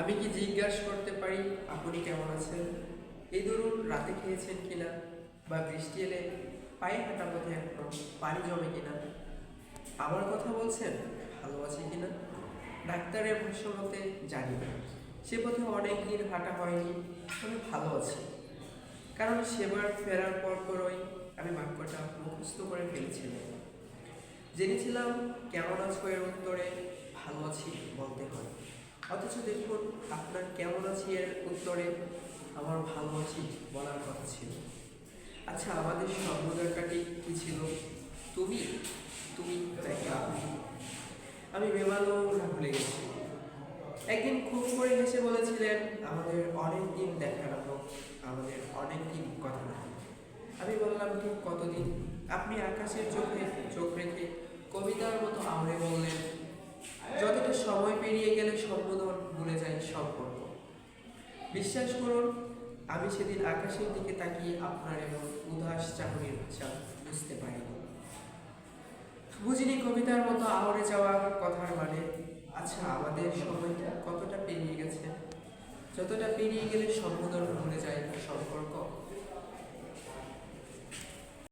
আমি কি জিজ্ঞাসা করতে পারি, আপনি কেমন আছেন? এই ধরুন রাতে খেয়েছেন কিনা বা বৃষ্টি এলে পায়ে হাঁটা পথে এখনও পানি জমে কিনা? আমার কথা বলছেন, ভালো আছে কিনা? ডাক্তারের ভাষ্য মতে জানি না। সে পথে অনেক দিন হাঁটা হয়নি আমি ভালো আছি। কারণ সেবার ফেরার পর পরই আমি বাক্যটা মুখস্থ করে ফেলেছিলাম। জেনেছিলাম কেমন আছো এর উত্তরে ভালো আছি বলতে হয় অথচ দেখুন, আপনার কেমন আছি এর উত্তরে আমার ভালো আছি বলার কথা ছিল। আচ্ছা আমাদের সম্বোধনটাটি কি ছিল? তুমি? তুমি আমি বেমানো ভুলে গেছি। একদিন খুব করে হেসে বলেছিলেন, আমাদের অনেক দিন দেখা না হোক, আমাদের অনেক দিন কথা না আমি বললাম, ঠিক কতদিন? আপনি আকাশের চোখে চোখ রেখে কবিতার মতো আহরে বললেন যতটা সময় পেরিয়ে গেলে সম্বোধন ভুলে যায় সম্পর্ক বিশ্বাস করুন, আমি সেদিন আকাশের দিকে তাকিয়ে আপনার এবং উদাস চাকরির ভাষা বুঝতে পারিনি। বুঝিনি কবিতার মতো আহরে যাওয়া কথার মানে। আচ্ছা আমাদের সময়টা কতটা পেরিয়ে গেছে? যতটা পেরিয়ে গেলে সম্পর্ক